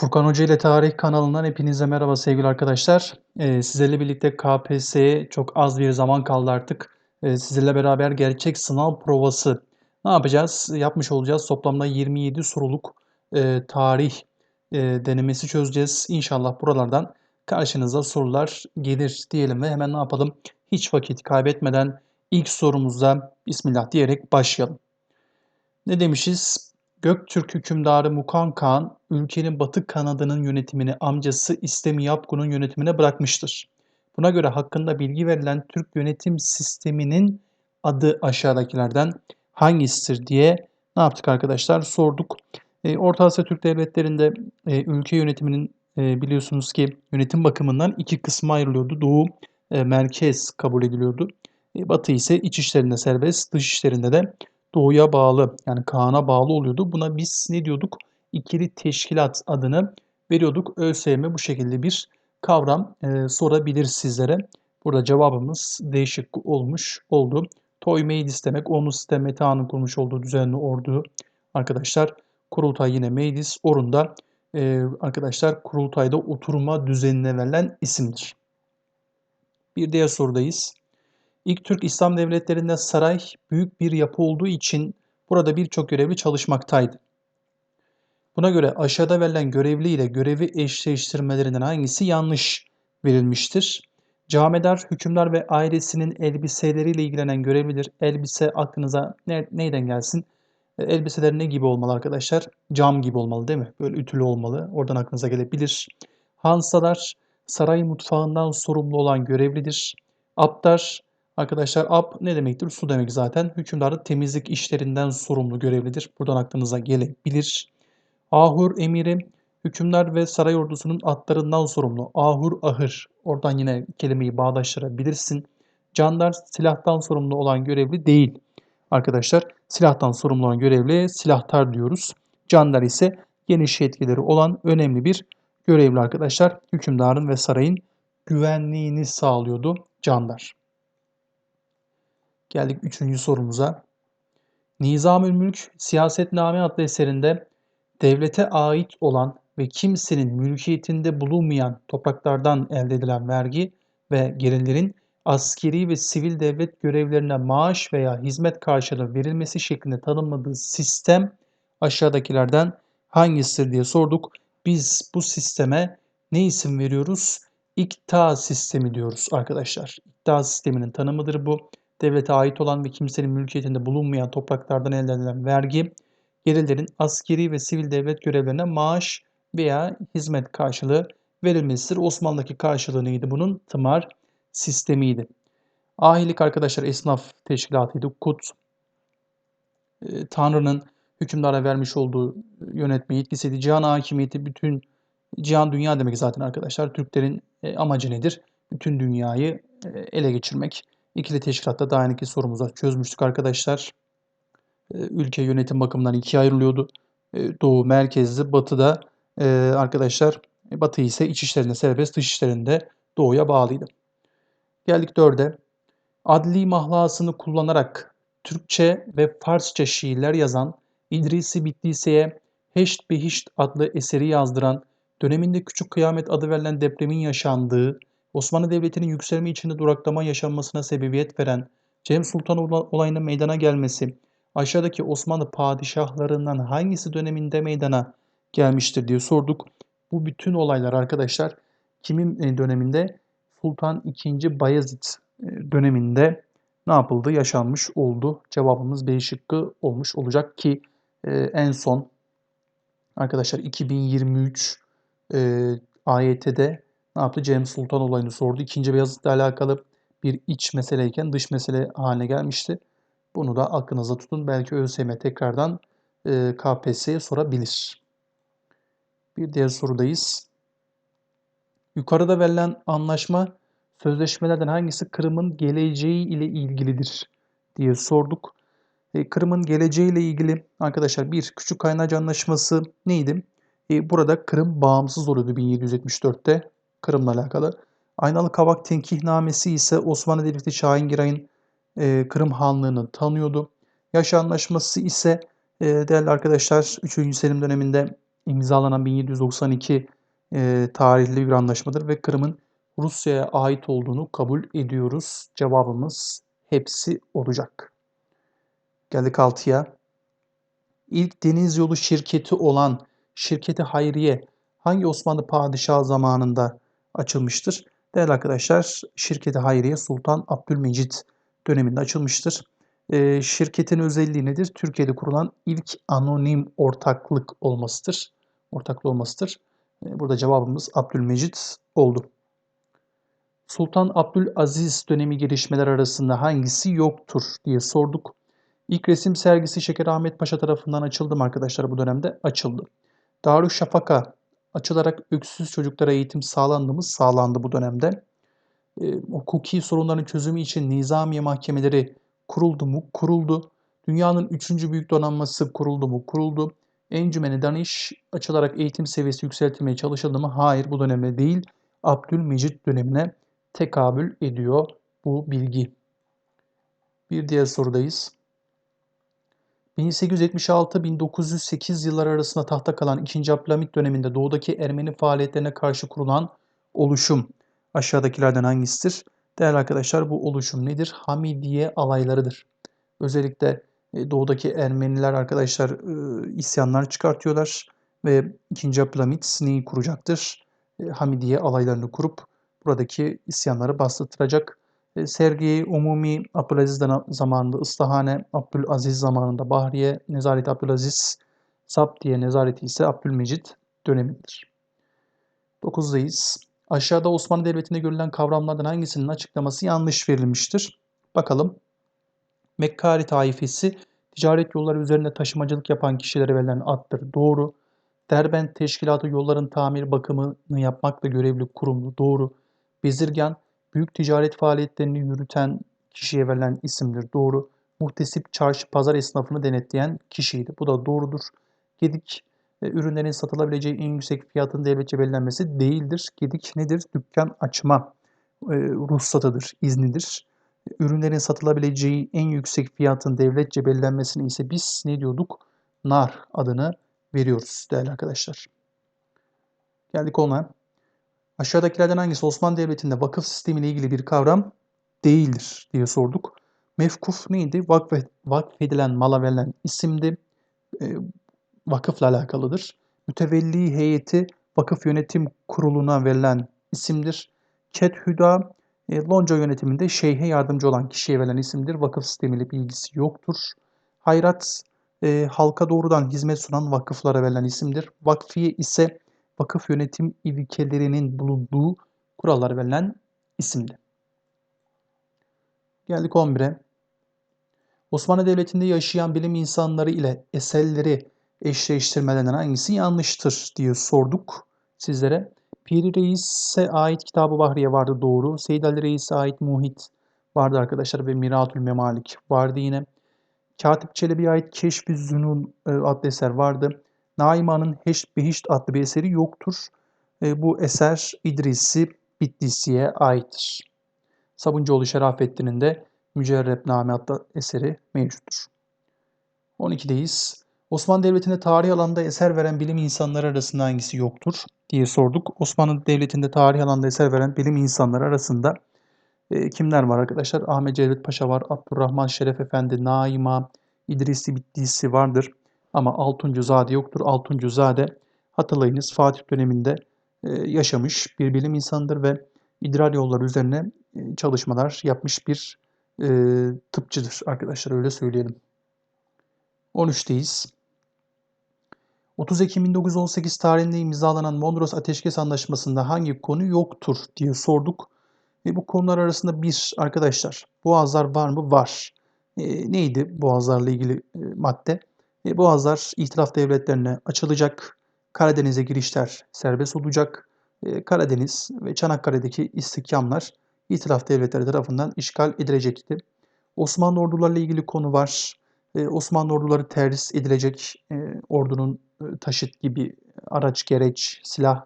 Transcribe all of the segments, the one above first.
Furkan Hoca ile Tarih kanalından hepinize merhaba sevgili arkadaşlar. Ee, sizlerle birlikte KPSS'ye çok az bir zaman kaldı artık. Ee, sizlerle beraber gerçek sınav provası ne yapacağız? Yapmış olacağız. Toplamda 27 soruluk e, tarih e, denemesi çözeceğiz. İnşallah buralardan karşınıza sorular gelir diyelim ve hemen ne yapalım? Hiç vakit kaybetmeden ilk sorumuzda Bismillah diyerek başlayalım. Ne demişiz? Göktürk hükümdarı Mukan Kağan, ülkenin batı kanadının yönetimini amcası İstemi Yapgun'un yönetimine bırakmıştır. Buna göre hakkında bilgi verilen Türk yönetim sisteminin adı aşağıdakilerden hangisidir diye ne yaptık arkadaşlar? Sorduk. E, Orta Asya Türk devletlerinde e, ülke yönetiminin e, biliyorsunuz ki yönetim bakımından iki kısma ayrılıyordu. Doğu e, merkez kabul ediliyordu. E, batı ise iç işlerinde serbest, dış işlerinde de doğuya bağlı yani Kaan'a bağlı oluyordu. Buna biz ne diyorduk? İkili teşkilat adını veriyorduk. ÖSYM bu şekilde bir kavram e, sorabilir sizlere. Burada cevabımız değişik olmuş oldu. Toy meclis demek. Onu sistem Meta'nın kurmuş olduğu düzenli ordu. Arkadaşlar kurultay yine meclis. Orunda e, arkadaşlar kurultayda oturma düzenine verilen isimdir. Bir diğer sorudayız. İlk Türk İslam devletlerinde saray büyük bir yapı olduğu için burada birçok görevli çalışmaktaydı. Buna göre aşağıda verilen görevli ile görevi eşleştirmelerinden hangisi yanlış verilmiştir? Camedar, hükümdar ve ailesinin elbiseleriyle ilgilenen görevlidir. Elbise aklınıza ne, neyden gelsin? E, elbiseler ne gibi olmalı arkadaşlar? Cam gibi olmalı değil mi? Böyle ütülü olmalı. Oradan aklınıza gelebilir. Hansalar, saray mutfağından sorumlu olan görevlidir. Aptar, Arkadaşlar ap ne demektir? Su demek zaten. Hükümdar da temizlik işlerinden sorumlu görevlidir. Buradan aklınıza gelebilir. Ahur emiri hükümdar ve saray ordusunun atlarından sorumlu. Ahur ahır. Oradan yine kelimeyi bağdaştırabilirsin. Candar silahtan sorumlu olan görevli değil. Arkadaşlar silahtan sorumlu olan görevli silahtar diyoruz. Candar ise geniş yetkileri olan önemli bir görevli arkadaşlar. Hükümdarın ve sarayın güvenliğini sağlıyordu Candar. Geldik üçüncü sorumuza. Nizamül Mülk Siyasetname adlı eserinde devlete ait olan ve kimsenin mülkiyetinde bulunmayan topraklardan elde edilen vergi ve gelirlerin askeri ve sivil devlet görevlerine maaş veya hizmet karşılığı verilmesi şeklinde tanımladığı sistem aşağıdakilerden hangisidir diye sorduk. Biz bu sisteme ne isim veriyoruz? İkta sistemi diyoruz arkadaşlar. İkta sisteminin tanımıdır bu devlete ait olan ve kimsenin mülkiyetinde bulunmayan topraklardan elde edilen vergi, gelirlerin askeri ve sivil devlet görevlerine maaş veya hizmet karşılığı verilmesidir. Osmanlı'daki karşılığı neydi bunun? Tımar sistemiydi. Ahilik arkadaşlar esnaf teşkilatıydı. Kut, e, Tanrı'nın hükümdara vermiş olduğu yönetme yetkisiydi. Cihan hakimiyeti bütün cihan dünya demek zaten arkadaşlar. Türklerin e, amacı nedir? Bütün dünyayı e, ele geçirmek. İkili teşkilatta daha önceki sorumuzu çözmüştük arkadaşlar. Ee, ülke yönetim bakımından ikiye ayrılıyordu. Ee, doğu merkezli, batıda e, arkadaşlar batı ise iç işlerinde serbest, dış işlerinde doğuya bağlıydı. Geldik dörde. Adli mahlasını kullanarak Türkçe ve Farsça şiirler yazan İdrisi Bitlise'ye Heşt Behişt adlı eseri yazdıran, döneminde Küçük Kıyamet adı verilen depremin yaşandığı Osmanlı Devleti'nin yükselme içinde duraklama yaşanmasına sebebiyet veren Cem Sultan olayının meydana gelmesi aşağıdaki Osmanlı padişahlarından hangisi döneminde meydana gelmiştir diye sorduk. Bu bütün olaylar arkadaşlar kimin e, döneminde? Sultan II. Bayezid e, döneminde ne yapıldı? Yaşanmış oldu. Cevabımız B şıkkı olmuş olacak ki e, en son arkadaşlar 2023 e, AYT'de ne yaptı? Cem Sultan olayını sordu. İkinci Beyazıt'la alakalı bir iç meseleyken dış mesele haline gelmişti. Bunu da aklınıza tutun. Belki ÖSYM tekrardan e, KPSS'ye sorabilir. Bir diğer sorudayız. Yukarıda verilen anlaşma sözleşmelerden hangisi Kırım'ın geleceği ile ilgilidir diye sorduk. E, Kırım'ın geleceği ile ilgili arkadaşlar bir küçük kaynacı anlaşması neydi? E, burada Kırım bağımsız oluyordu 1774'te. Kırım'la alakalı. Aynalı Kavak Tenkihnamesi ise Osmanlı Devleti Şahingiray'ın e, Kırım Hanlığı'nı tanıyordu. Yaş Anlaşması ise e, değerli arkadaşlar 3. Selim döneminde imzalanan 1792 e, tarihli bir anlaşmadır ve Kırım'ın Rusya'ya ait olduğunu kabul ediyoruz. Cevabımız hepsi olacak. Geldik 6'ya. İlk deniz yolu şirketi olan şirketi Hayriye hangi Osmanlı padişahı zamanında açılmıştır? Değerli arkadaşlar, şirketi Hayriye Sultan Abdülmecit döneminde açılmıştır. E, şirketin özelliği nedir? Türkiye'de kurulan ilk anonim ortaklık olmasıdır. Ortaklı olmasıdır. E, burada cevabımız Abdülmecit oldu. Sultan Abdülaziz dönemi gelişmeler arasında hangisi yoktur diye sorduk. İlk resim sergisi Şeker Ahmet Paşa tarafından açıldı mı arkadaşlar bu dönemde? Açıldı. Darüşşafaka açılarak öksüz çocuklara eğitim sağlandı mı? Sağlandı bu dönemde. E, hukuki sorunların çözümü için nizamiye mahkemeleri kuruldu mu? Kuruldu. Dünyanın üçüncü büyük donanması kuruldu mu? Kuruldu. Encümeni Daniş açılarak eğitim seviyesi yükseltilmeye çalışıldı mı? Hayır bu döneme değil. Abdülmecit dönemine tekabül ediyor bu bilgi. Bir diğer sorudayız. 1876-1908 yılları arasında tahta kalan 2. Abdülhamit döneminde doğudaki Ermeni faaliyetlerine karşı kurulan oluşum aşağıdakilerden hangisidir? Değerli arkadaşlar bu oluşum nedir? Hamidiye alaylarıdır. Özellikle e, doğudaki Ermeniler arkadaşlar e, isyanlar çıkartıyorlar ve 2. Abdülhamit neyi kuracaktır? E, Hamidiye alaylarını kurup buradaki isyanları bastıracak. Sergi Umumi Abdülaziz zamanında Islahane, Abdülaziz zamanında Bahriye, Nezaret Abdülaziz, Zaptiye Nezareti ise Abdülmecit dönemidir. 9'dayız. Aşağıda Osmanlı Devleti'nde görülen kavramlardan hangisinin açıklaması yanlış verilmiştir? Bakalım. Mekkari taifesi ticaret yolları üzerinde taşımacılık yapan kişilere verilen addır. Doğru. Derbent Teşkilatı yolların tamir bakımını yapmakla görevli kurumlu. Doğru. Bezirgan büyük ticaret faaliyetlerini yürüten kişiye verilen isimdir. Doğru. Muhtesip çarşı pazar esnafını denetleyen kişiydi. Bu da doğrudur. Gedik e, ürünlerin satılabileceği en yüksek fiyatın devletçe belirlenmesi değildir. Gedik nedir? Dükkan açma e, ruhsatıdır, iznidir. Ürünlerin satılabileceği en yüksek fiyatın devletçe belirlenmesini ise biz ne diyorduk? Nar adını veriyoruz değerli arkadaşlar. Geldik ona. Aşağıdakilerden hangisi Osmanlı Devleti'nde vakıf sistemi ile ilgili bir kavram değildir diye sorduk. Mevkuf neydi? Vakf, vakfedilen mala verilen isimdi. E, vakıfla alakalıdır. Mütevelli heyeti vakıf yönetim kuruluna verilen isimdir. Kethüda e, lonca yönetiminde şeyhe yardımcı olan kişiye verilen isimdir. Vakıf sistemiyle bir ilgisi yoktur. Hayrat e, halka doğrudan hizmet sunan vakıflara verilen isimdir. Vakfiye ise vakıf yönetim ilkelerinin bulunduğu kurallar verilen isimdi. Geldik 11'e. Osmanlı Devleti'nde yaşayan bilim insanları ile eserleri eşleştirmelerinden hangisi yanlıştır diye sorduk sizlere. Piri Reis'e ait Kitabı Bahriye vardı doğru. Seyyid Ali Reis'e ait Muhit vardı arkadaşlar ve Miratül Memalik vardı yine. Katip Çelebi'ye ait Keşf-i Zünun e, adlı eser vardı. Naima'nın Heşt Behişt adlı bir eseri yoktur. E, bu eser İdrisi Bitlisi'ye aittir. Sabuncuoğlu Şerafettin'in de Mücerrebname adlı eseri mevcuttur. 12'deyiz. Osmanlı Devleti'nde tarih alanında eser veren bilim insanları arasında hangisi yoktur diye sorduk. Osmanlı Devleti'nde tarih alanında eser veren bilim insanları arasında e, kimler var arkadaşlar? Ahmet Cevdet Paşa var, Abdurrahman Şeref Efendi, Naima, İdrisi Bittisi vardır. Ama Altuncuzade yoktur. Altuncuzade hatırlayınız Fatih döneminde e, yaşamış bir bilim insanıdır ve idrar yolları üzerine e, çalışmalar yapmış bir e, tıpçıdır arkadaşlar öyle söyleyelim. 13'teyiz. 30 Ekim 1918 tarihinde imzalanan Mondros Ateşkes Anlaşması'nda hangi konu yoktur diye sorduk. Ve bu konular arasında bir arkadaşlar boğazlar var mı? Var. E, neydi boğazlarla ilgili e, madde? E, boğazlar itilaf devletlerine açılacak. Karadeniz'e girişler serbest olacak. E, Karadeniz ve Çanakkale'deki istikamlar itilaf devletleri tarafından işgal edilecekti. Osmanlı ordularıyla ilgili konu var. E, Osmanlı orduları terhis edilecek ordunun taşıt gibi araç, gereç, silah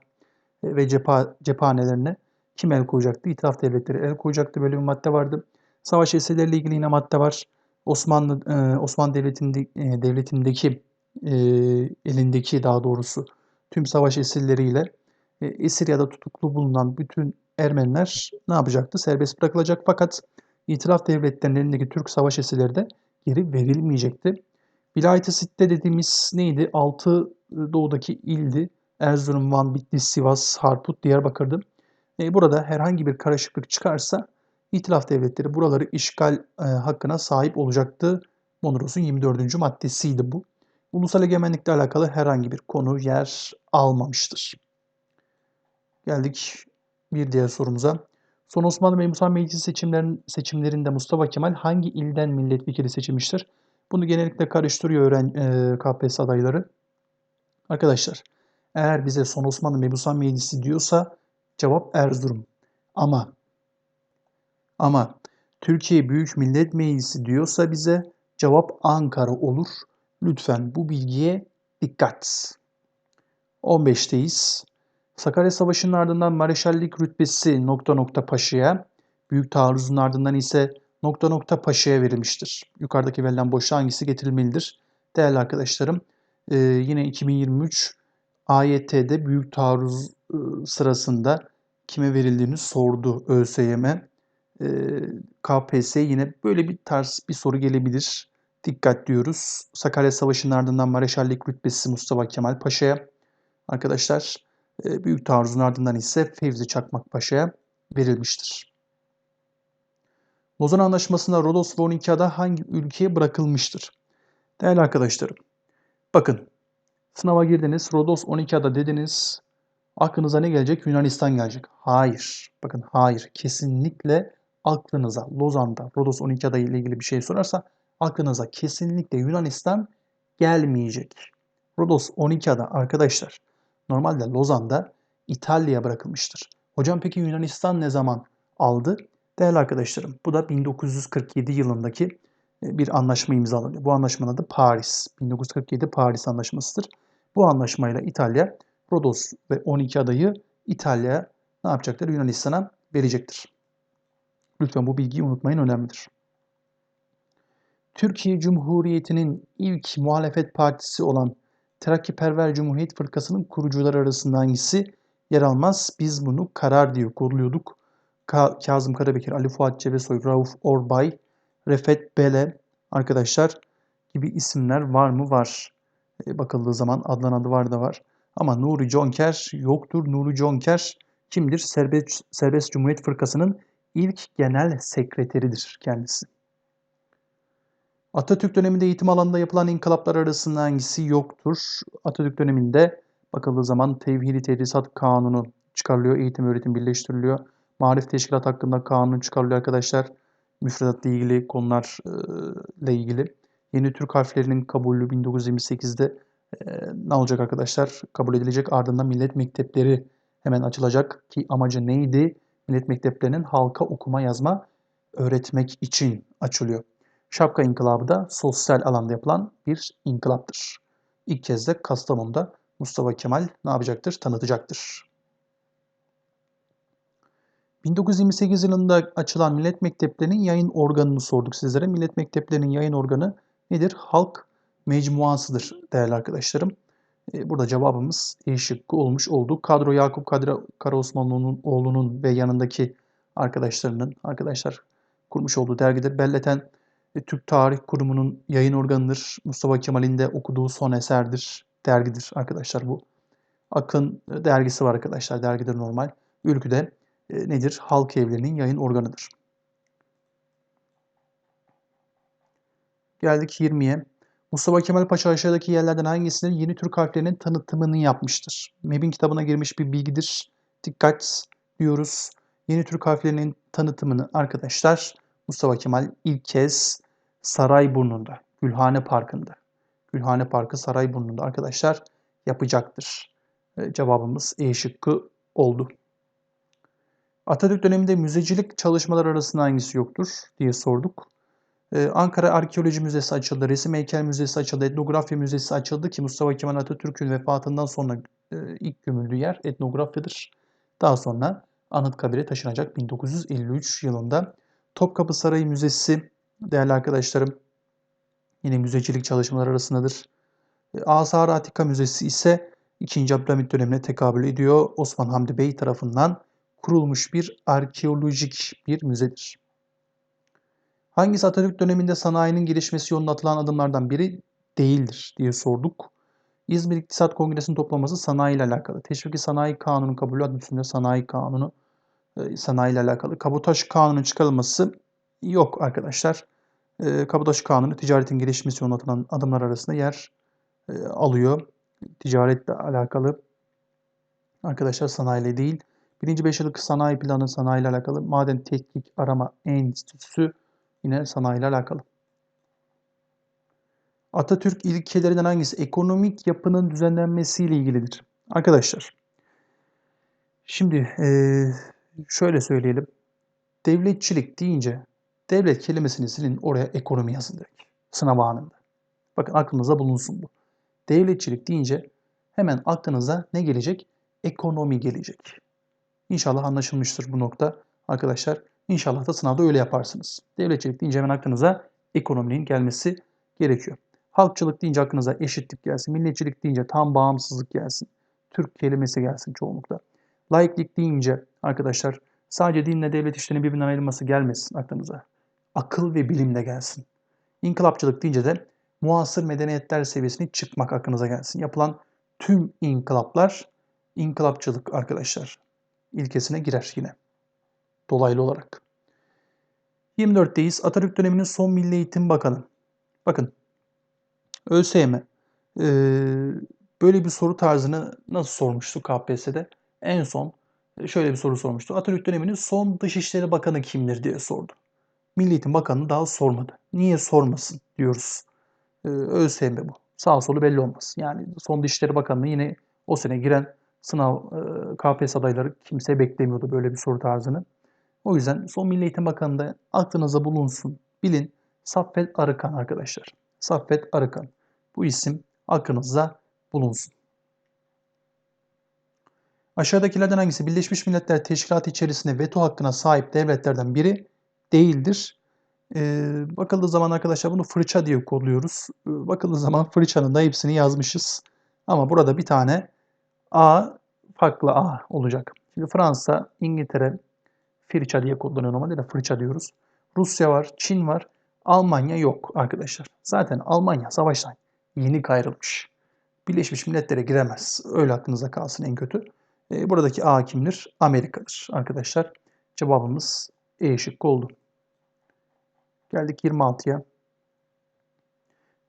ve cepha, cephanelerine kim el koyacaktı? İtilaf devletleri el koyacaktı. Böyle bir madde vardı. Savaş eserleriyle ilgili yine madde var. Osmanlı e, Osmanlı devletinde e, devletindeki e, elindeki daha doğrusu tüm savaş esirleriyle esir ya da tutuklu bulunan bütün Ermeniler ne yapacaktı? Serbest bırakılacak fakat İtilaf devletlerinin elindeki Türk savaş esirleri de geri verilmeyecekti. Vilayet-i Sitte dediğimiz neydi? Altı e, doğudaki ildi. Erzurum, Van, Bitlis, Sivas, Harput, Diyarbakır'dı. E, burada herhangi bir karışıklık çıkarsa İtilaf devletleri buraları işgal e, hakkına sahip olacaktı. Mondros'un 24. maddesiydi bu. Ulusal egemenlikle alakalı herhangi bir konu yer almamıştır. Geldik bir diğer sorumuza. Son Osmanlı Mebusan Meclisi seçimlerin, seçimlerinde Mustafa Kemal hangi ilden milletvekili seçilmiştir? Bunu genellikle karıştırıyor öğren e, KPSS adayları. Arkadaşlar eğer bize Son Osmanlı Mebusan Meclisi diyorsa cevap Erzurum. Ama ama Türkiye Büyük Millet Meclisi diyorsa bize cevap Ankara olur. Lütfen bu bilgiye dikkat. 15'teyiz. Sakarya Savaşı'nın ardından Mareşallik rütbesi nokta nokta paşaya, Büyük Taarruz'un ardından ise nokta nokta paşaya verilmiştir. Yukarıdaki verilen boşluğa hangisi getirilmelidir? Değerli arkadaşlarım, e, yine 2023 AYT'de Büyük Taarruz e, sırasında kime verildiğini sordu ÖSYM. E, KPSS yine böyle bir tarz bir soru gelebilir. Dikkat diyoruz. Sakarya Savaşı'nın ardından Mareşallik rütbesi Mustafa Kemal Paşa'ya. Arkadaşlar e, Büyük Taarruz'un ardından ise Fevzi Çakmak Paşa'ya verilmiştir. Lozan Anlaşması'nda Rodos ve 12 ada hangi ülkeye bırakılmıştır? Değerli arkadaşlarım, bakın sınava girdiniz, Rodos 12 ada dediniz, aklınıza ne gelecek? Yunanistan gelecek. Hayır, bakın hayır, kesinlikle aklınıza Lozan'da Rodos 12 ada ile ilgili bir şey sorarsa aklınıza kesinlikle Yunanistan gelmeyecek. Rodos 12 ada arkadaşlar normalde Lozan'da İtalya'ya bırakılmıştır. Hocam peki Yunanistan ne zaman aldı? Değerli arkadaşlarım bu da 1947 yılındaki e, bir anlaşma imzalanıyor. Bu anlaşmanın adı Paris. 1947 Paris Anlaşması'dır. Bu anlaşmayla İtalya Rodos ve 12 adayı İtalya ne yapacaktır? Yunanistan'a verecektir. Lütfen bu bilgiyi unutmayın önemlidir. Türkiye Cumhuriyeti'nin ilk muhalefet partisi olan Terakkiperver Cumhuriyet Fırkası'nın kurucuları arasında hangisi yer almaz? Biz bunu karar diye kodluyorduk. Ka Kazım Karabekir, Ali Fuat Cebesoy, Rauf Orbay, Refet Bele arkadaşlar gibi isimler var mı? Var. E, bakıldığı zaman Adnan adı var da var. Ama Nuri Jonker yoktur. Nuri Jonker kimdir? Serbest, Serbest Cumhuriyet Fırkası'nın ilk genel sekreteridir kendisi. Atatürk döneminde eğitim alanında yapılan inkılaplar arasında hangisi yoktur? Atatürk döneminde bakıldığı zaman Tevhidi Tedrisat Kanunu çıkarılıyor, eğitim öğretim birleştiriliyor. Marif Teşkilat hakkında kanun çıkarılıyor arkadaşlar. Müfredatla ilgili konularla ilgili. Yeni Türk harflerinin kabulü 1928'de ne olacak arkadaşlar? Kabul edilecek ardından millet mektepleri hemen açılacak ki amacı neydi? Millet mekteplerinin halka okuma yazma öğretmek için açılıyor. Şapka İnkılabı da sosyal alanda yapılan bir inkılaptır. İlk kez de Kastamonu'da Mustafa Kemal ne yapacaktır? Tanıtacaktır. 1928 yılında açılan millet mekteplerinin yayın organını sorduk sizlere. Millet mekteplerinin yayın organı nedir? Halk mecmuasıdır değerli arkadaşlarım. E, burada cevabımız E şıkkı olmuş oldu. Kadro Yakup Kadir Karaosmanoğlu'nun oğlunun ve yanındaki arkadaşlarının arkadaşlar kurmuş olduğu dergidir. Belleten Türk Tarih Kurumu'nun yayın organıdır. Mustafa Kemal'in de okuduğu son eserdir, dergidir arkadaşlar bu. Akın e, dergisi var arkadaşlar, dergidir normal. Ülküde e, nedir? Halk evlerinin yayın organıdır. Geldik 20'ye. Mustafa Kemal Paşa aşağıdaki yerlerden hangisinde yeni Türk harflerinin tanıtımını yapmıştır? MEB'in kitabına girmiş bir bilgidir. Dikkat diyoruz. Yeni Türk harflerinin tanıtımını arkadaşlar Mustafa Kemal ilk kez Sarayburnu'nda, Gülhane Parkı'nda, Gülhane Parkı Sarayburnu'nda arkadaşlar yapacaktır. Cevabımız E şıkkı oldu. Atatürk döneminde müzecilik çalışmalar arasında hangisi yoktur diye sorduk. Ee, Ankara Arkeoloji Müzesi açıldı, Resim Heykel Müzesi açıldı, Etnografya Müzesi açıldı ki Mustafa Kemal Atatürk'ün vefatından sonra e, ilk gömüldüğü yer etnografyadır. Daha sonra Anıtkabir'e taşınacak 1953 yılında Topkapı Sarayı Müzesi değerli arkadaşlarım yine müzecilik çalışmaları arasındadır. E, Asar Atika Müzesi ise 2. Abdülhamit dönemine tekabül ediyor. Osman Hamdi Bey tarafından kurulmuş bir arkeolojik bir müzedir. Hangisi Atatürk döneminde sanayinin gelişmesi yolunda atılan adımlardan biri değildir diye sorduk. İzmir İktisat Kongresi'nin toplaması sanayi ile alakalı. Teşviki Sanayi Kanunu kabulü adı üstünde sanayi kanunu e, sanayi ile alakalı. Kabotaj kanunu çıkarılması yok arkadaşlar. E, Kabotaj kanunu ticaretin gelişmesi yolunda atılan adımlar arasında yer e, alıyor. Ticaretle alakalı arkadaşlar sanayiyle değil. Birinci beş yıllık sanayi planı sanayi ile alakalı. Maden Tetkik Arama Enstitüsü yine sanayi ile alakalı. Atatürk ilkelerinden hangisi ekonomik yapının düzenlenmesiyle ilgilidir? Arkadaşlar, şimdi e, şöyle söyleyelim. Devletçilik deyince devlet kelimesini silin oraya ekonomi yazın direkt. Sınav anında. Bakın aklınıza bulunsun bu. Devletçilik deyince hemen aklınıza ne gelecek? Ekonomi gelecek. İnşallah anlaşılmıştır bu nokta arkadaşlar. İnşallah da sınavda öyle yaparsınız. Devletçilik deyince hemen aklınıza ekonominin gelmesi gerekiyor. Halkçılık deyince aklınıza eşitlik gelsin. Milliyetçilik deyince tam bağımsızlık gelsin. Türk kelimesi gelsin çoğunlukla. Laiklik deyince arkadaşlar sadece dinle devlet işlerinin birbirinden ayrılması gelmesin aklınıza. Akıl ve bilim de gelsin. İnkılapçılık deyince de muasır medeniyetler seviyesine çıkmak aklınıza gelsin. Yapılan tüm inkılaplar inkılapçılık arkadaşlar ilkesine girer yine. Dolaylı olarak. 24'teyiz. Atatürk döneminin son Milli Eğitim Bakanı. Bakın ÖSYM e, böyle bir soru tarzını nasıl sormuştu KPSS'de? En son şöyle bir soru sormuştu. Atatürk döneminin son Dışişleri Bakanı kimdir diye sordu. Milli Eğitim Bakanı daha sormadı. Niye sormasın diyoruz. Ee, ÖSYM bu. Sağ solu belli olmaz. Yani son Dışişleri Bakanlığı yine o sene giren sınav e, KPSS adayları kimse beklemiyordu böyle bir soru tarzını. O yüzden son Milli Eğitim Bakanı da aklınıza bulunsun. Bilin Saffet Arıkan arkadaşlar. Saffet Arıkan. Bu isim aklınızda bulunsun. Aşağıdakilerden hangisi Birleşmiş Milletler Teşkilatı içerisinde veto hakkına sahip devletlerden biri değildir? Ee, bakıldığı zaman arkadaşlar bunu fırça diye kodluyoruz. Ee, bakıldığı zaman fırçanın da hepsini yazmışız. Ama burada bir tane A farklı A olacak. Şimdi Fransa, İngiltere fırça diye kodlanıyor normalde de fırça diyoruz. Rusya var, Çin var. Almanya yok arkadaşlar. Zaten Almanya savaştan yeni kayrılmış. Birleşmiş Milletler'e giremez. Öyle aklınıza kalsın en kötü. E, buradaki A kimdir? Amerika'dır arkadaşlar. Cevabımız E şıkkı oldu. Geldik 26'ya.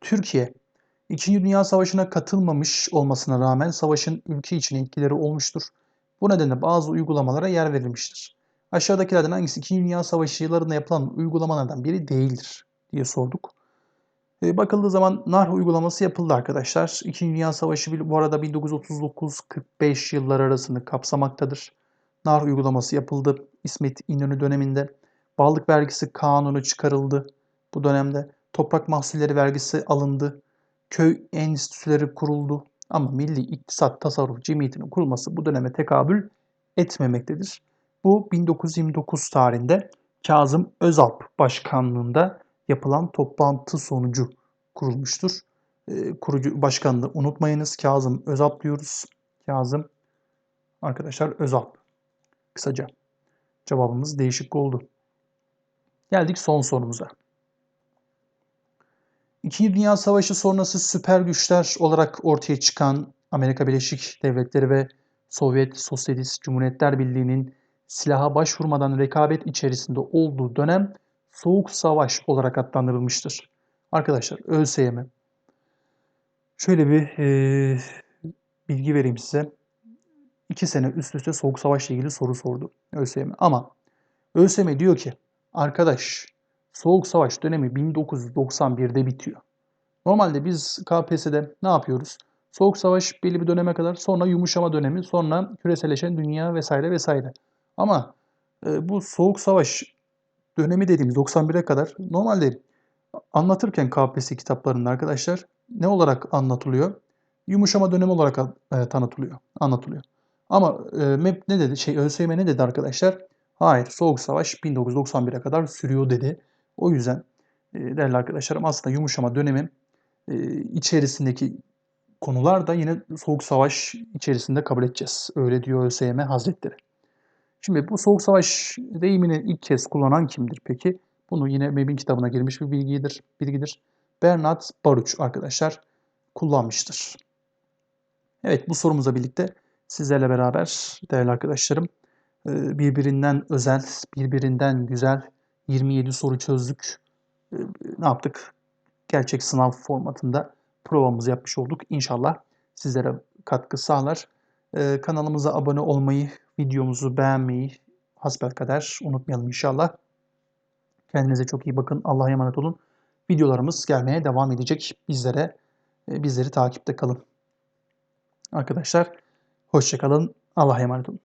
Türkiye, İkinci Dünya Savaşı'na katılmamış olmasına rağmen savaşın ülke içine etkileri olmuştur. Bu nedenle bazı uygulamalara yer verilmiştir. Aşağıdakilerden hangisi 2. Dünya Savaşı yıllarında yapılan uygulamalardan biri değildir diye sorduk. E, bakıldığı zaman NAR uygulaması yapıldı arkadaşlar. 2. Dünya Savaşı bu arada 1939-45 yıllar arasını kapsamaktadır. NAR uygulaması yapıldı İsmet İnönü döneminde. Bağlık vergisi kanunu çıkarıldı bu dönemde. Toprak mahsulleri vergisi alındı. Köy enstitüleri kuruldu. Ama Milli İktisat Tasarruf Cemiyeti'nin kurulması bu döneme tekabül etmemektedir. Bu 1929 tarihinde Kazım Özalp başkanlığında yapılan toplantı sonucu kurulmuştur. E, kurucu başkanını unutmayınız. Kazım Özalp diyoruz. Kazım arkadaşlar Özalp. Kısaca cevabımız değişik oldu. Geldik son sorumuza. İkinci Dünya Savaşı sonrası süper güçler olarak ortaya çıkan Amerika Birleşik Devletleri ve Sovyet Sosyalist Cumhuriyetler Birliği'nin silaha başvurmadan rekabet içerisinde olduğu dönem Soğuk Savaş olarak adlandırılmıştır. Arkadaşlar ÖSYM şöyle bir e, bilgi vereyim size. İki sene üst üste Soğuk Savaş ile ilgili soru sordu ÖSYM. Ama ÖSYM diyor ki arkadaş Soğuk Savaş dönemi 1991'de bitiyor. Normalde biz KPSS'de ne yapıyoruz? Soğuk Savaş belli bir döneme kadar sonra yumuşama dönemi sonra küreselleşen dünya vesaire vesaire. Ama e, bu Soğuk Savaş dönemi dediğimiz 91'e kadar normalde anlatırken KPSS kitaplarında arkadaşlar ne olarak anlatılıyor? Yumuşama dönemi olarak e, tanıtılıyor, anlatılıyor. Ama e, MEP ne dedi? Şey ÖSYM ne dedi arkadaşlar? Hayır, Soğuk Savaş 1991'e kadar sürüyor dedi. O yüzden e, değerli arkadaşlarım aslında yumuşama dönemi e, içerisindeki konular da yine Soğuk Savaş içerisinde kabul edeceğiz. Öyle diyor ÖSYM Hazretleri. Şimdi bu Soğuk Savaş deyimini ilk kez kullanan kimdir peki? Bunu yine MEB'in kitabına girmiş bir bilgidir. bilgidir. Bernard Baruch arkadaşlar kullanmıştır. Evet bu sorumuza birlikte sizlerle beraber değerli arkadaşlarım e, birbirinden özel, birbirinden güzel 27 soru çözdük. E, ne yaptık? Gerçek sınav formatında provamızı yapmış olduk. İnşallah sizlere katkı sağlar. E, kanalımıza abone olmayı, videomuzu beğenmeyi hasbelkader unutmayalım inşallah. Kendinize çok iyi bakın. Allah'a emanet olun. Videolarımız gelmeye devam edecek. Bizlere bizleri takipte kalın. Arkadaşlar hoşçakalın. Allah'a emanet olun.